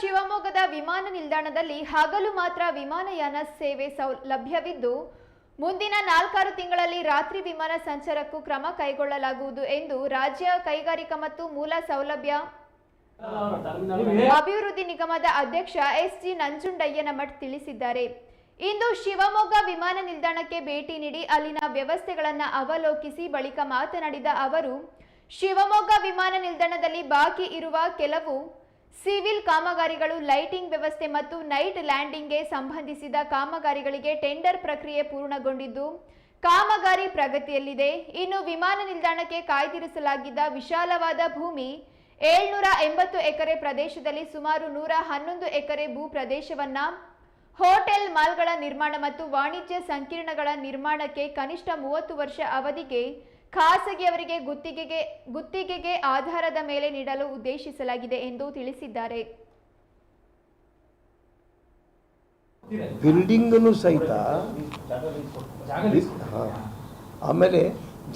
ಶಿವಮೊಗ್ಗದ ವಿಮಾನ ನಿಲ್ದಾಣದಲ್ಲಿ ಹಗಲು ಮಾತ್ರ ವಿಮಾನಯಾನ ಸೇವೆ ಸೌಲಭ್ಯವಿದ್ದು, ಮುಂದಿನ ನಾಲ್ಕಾರು ತಿಂಗಳಲ್ಲಿ ರಾತ್ರಿ ವಿಮಾನ ಸಂಚಾರಕ್ಕೂ ಕ್ರಮ ಕೈಗೊಳ್ಳಲಾಗುವುದು ಎಂದು ರಾಜ್ಯ ಕೈಗಾರಿಕಾ ಮತ್ತು ಮೂಲ ಸೌಲಭ್ಯ ಅಭಿವೃದ್ಧಿ ನಿಗಮದ ಅಧ್ಯಕ್ಷ ಎಸ್ ಜಿ ನಂಜುಂಡಯ್ಯನಮಠ್ ತಿಳಿಸಿದ್ದಾರೆ. ಇಂದು ಶಿವಮೊಗ್ಗ ವಿಮಾನ ನಿಲ್ದಾಣಕ್ಕೆ ಭೇಟಿ ನೀಡಿ ಅಲ್ಲಿನ ವ್ಯವಸ್ಥೆಗಳನ್ನು ಅವಲೋಕಿಸಿ ಬಳಿಕ ಮಾತನಾಡಿದ ಅವರು, ಶಿವಮೊಗ್ಗ ವಿಮಾನ ನಿಲ್ದಾಣದಲ್ಲಿ ಬಾಕಿ ಇರುವ ಕೆಲವು ಸಿವಿಲ್ ಕಾಮಗಾರಿಗಳು, ಲೈಟಿಂಗ್ ವ್ಯವಸ್ಥೆ ಮತ್ತು ನೈಟ್ ಲ್ಯಾಂಡಿಂಗ್ಗೆ ಸಂಬಂಧಿಸಿದ ಕಾಮಗಾರಿಗಳಿಗೆ ಟೆಂಡರ್ ಪ್ರಕ್ರಿಯೆ ಪೂರ್ಣಗೊಂಡಿದ್ದು, ಕಾಮಗಾರಿ ಪ್ರಗತಿಯಲ್ಲಿದೆ. ಇನ್ನು ವಿಮಾನ ನಿಲ್ದಾಣಕ್ಕೆ ಕಾಯ್ದಿರಿಸಲಾಗಿದ್ದ ವಿಶಾಲವಾದ ಭೂಮಿ, ಏಳ್ನೂರ ಎಂಬತ್ತು ಎಕರೆ ಪ್ರದೇಶದಲ್ಲಿ ಸುಮಾರು ನೂರ ಹನ್ನೊಂದು ಎಕರೆ ಭೂ ಪ್ರದೇಶವನ್ನ, ಹೋಟೆಲ್ ಮಾಲ್ಗಳ ನಿರ್ಮಾಣ ಮತ್ತು ವಾಣಿಜ್ಯ ಸಂಕೀರ್ಣಗಳ ನಿರ್ಮಾಣಕ್ಕೆ ಕನಿಷ್ಠ ಮೂವತ್ತು ವರ್ಷ ಅವಧಿಗೆ ಖಾಸಗಿಯವರಿಗೆ ಗುತ್ತಿಗೆಗೆ ಗುತ್ತಿಗೆಗೆ ಆಧಾರದ ಮೇಲೆ ನೀಡಲು ಉದ್ದೇಶಿಸಲಾಗಿದೆ ಎಂದು ತಿಳಿಸಿದ್ದಾರೆ. ಬಿಲ್ಡಿಂಗನ್ನು ಸಹಿತ ಆಮೇಲೆ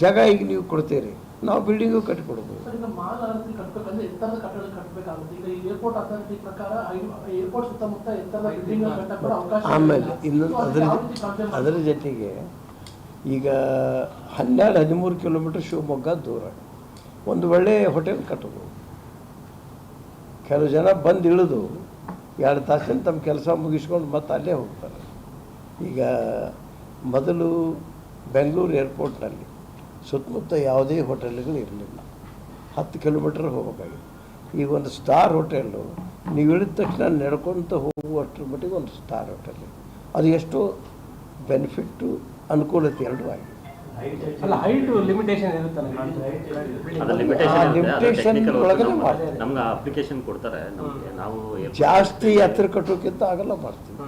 ಜಾಗ ಈಗ ನೀವು ಕೊಡ್ತೀರಿ. ನಾವು ಬಿಲ್ಡಿಂಗ್ ಕಟ್ಟಿಕೊಡ್ಬೋದು. ಬಿಲ್ಡಿಂಗ್. ಆಮೇಲೆ ಇನ್ನೊಂದು ಅದರ ಅದರ ಜೊತೆಗೆ ಈಗ ಹನ್ನೆರಡು, ಹದಿಮೂರು ಕಿಲೋಮೀಟರ್ ಶಿವಮೊಗ್ಗ ದೂರ. ಒಂದು ಒಳ್ಳೆ ಹೋಟೆಲ್ ಕಟ್ಟೋದು. ಕೆಲವು ಜನ ಬಂದು ಇಳಿದು ಎರಡು ತಾಸಿನ ತಮ್ಮ ಕೆಲಸ ಮುಗಿಸ್ಕೊಂಡು ಮತ್ತೆ ಅಲ್ಲೇ ಹೋಗ್ತಾರೆ. ಈಗ ಮೊದಲು ಬೆಂಗಳೂರು ಏರ್ಪೋರ್ಟ್ನಲ್ಲಿ ಸುತ್ತಮುತ್ತ ಯಾವುದೇ ಹೋಟೆಲ್ಗಳು ಇರಲಿಲ್ಲ. ಹತ್ತು ಕಿಲೋಮೀಟರ್ ಹೋಗಬೇಕಾಗಿತ್ತು. ಈಗ ಒಂದು ಸ್ಟಾರ್ ಹೋಟೆಲ್ಲು, ನೀವು ಇಳಿದ ತಕ್ಷಣ ನಡ್ಕೊತ ಹೋಗುವಷ್ಟರ ಮಟ್ಟಿಗೆ ಒಂದು ಸ್ಟಾರ್ ಹೋಟೆಲ್ ಅದು ಎಷ್ಟು ಬೆನಿಫಿಟ್ಟು ಅನುಕೂಲತೆ ಎರಡೂ ಆಗಿದೆ. ಅಪ್ಲಿಕೇಶನ್ ಕೊಡ್ತಾರೆ ನಾವು ಜಾಸ್ತಿ ಹತ್ತಿರ ಕಟ್ಟೋಕ್ಕಿಂತ ಆಗಲ್ಲ ಮಾಡ್ತೀವಿ.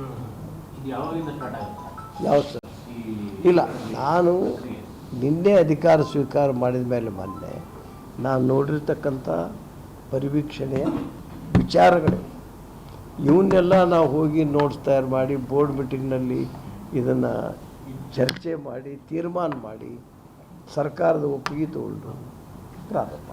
ಯಾವ ಸರ್? ಇಲ್ಲ ನಾನು ನಿನ್ನೆ ಅಧಿಕಾರ ಸ್ವೀಕಾರ ಮಾಡಿದ ಮೇಲೆ ಮೊನ್ನೆ ನಾನು ನೋಡಿರ್ತಕ್ಕಂಥ ಪರಿವೀಕ್ಷಣೆಯ ವಿಚಾರಗಳು. ಇವನ್ನೆಲ್ಲ ನಾವು ಹೋಗಿ ನೋಟ್ಸ್ ತಯಾರು ಮಾಡಿ ಬೋರ್ಡ್ ಮೀಟಿಂಗ್ನಲ್ಲಿ ಇದನ್ನು ಚರ್ಚೆ ಮಾಡಿ ತೀರ್ಮಾನ ಮಾಡಿ ಸರ್ಕಾರದ ಒಪ್ಪಿಗೆ ತಗೊಂಡು ಪ್ರಾರಂಭ.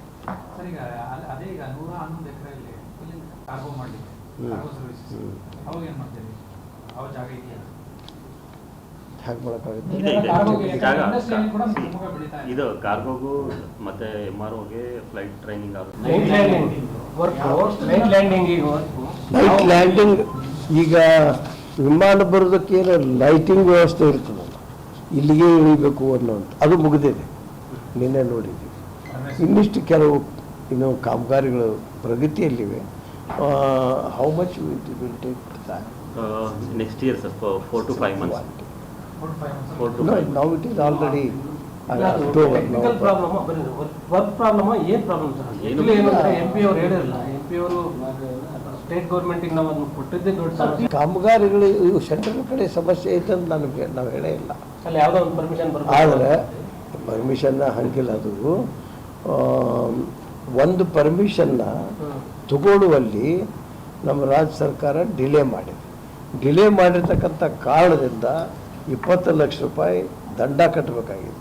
ಇದೆ. ಕಾರ್ಗೋಗೆ ಮತ್ತೆ ಎಂ ಆರ್ ಓಗೆ ಫ್ಲೈಟ್ ಟ್ರೈನಿಂಗ್ ನೈಟ್ ಲ್ಯಾಂಡಿಂಗ್ ಈಗ ವಿಮಾನ ಬರೋದಕ್ಕೇನು ಲೈಟಿಂಗ್ ವ್ಯವಸ್ಥೆ ಇರ್ತದಲ್ಲ ಇಲ್ಲಿಗೆ ಇಳಿಬೇಕು ಅನ್ನೋಂಥ ಅದು ಮುಗಿದಿದೆ. ನಿನ್ನೆ ನೋಡಿದ್ದೀವಿ ಇನ್ನಿಷ್ಟು ಕೆಲವು ಇನ್ನು ಕಾಮಗಾರಿಗಳು ಪ್ರಗತಿಯಲ್ಲಿವೆ. How much will take next year sir four to five months ನಾವು it is already October technical problem work problem ಏನು ಪ್ರಾಬ್ಲಮ್ ಸರ್? ಏನಂದ್ರೆ ಎಂ ಪಿ ಅವ್ರು ಹೇಳಿರಲ್ಲ ಎಂ ಪಿ ಅವರು ಸ್ಟೇಟ್ ಗೌರ್ಮೆಂಟಿಗೆ ನಾವು ಅದನ್ನು ಕೊಟ್ಟಿದ್ದೇ ದೊಡ್ಡ ಕಾಮಗಾರಿಗಳು ಇವು ಸೆಂಟ್ರಲ್ ಕಡೆ ಸಮಸ್ಯೆ ಐತೆ ಅಂತ ನನಗೆ ನಾವು ಹೇಳೇ ಇಲ್ಲ. ಆದರೆ ಪರ್ಮಿಷನ್ನ ಹಂಗಿಲ್ಲ ಅದು. ಒಂದು ಪರ್ಮಿಷನ್ನ ತಗೊಳ್ಳುವಲ್ಲಿ ನಮ್ಮ ರಾಜ್ಯ ಸರ್ಕಾರ ಡಿಲೇ ಮಾಡಿದೆ. ಡಿಲೇ ಮಾಡಿರ್ತಕ್ಕಂಥ ಕಾರಣದಿಂದ ಇಪ್ಪತ್ತು ಲಕ್ಷ ರೂಪಾಯಿ ದಂಡ ಕಟ್ಟಬೇಕಾಗಿದೆ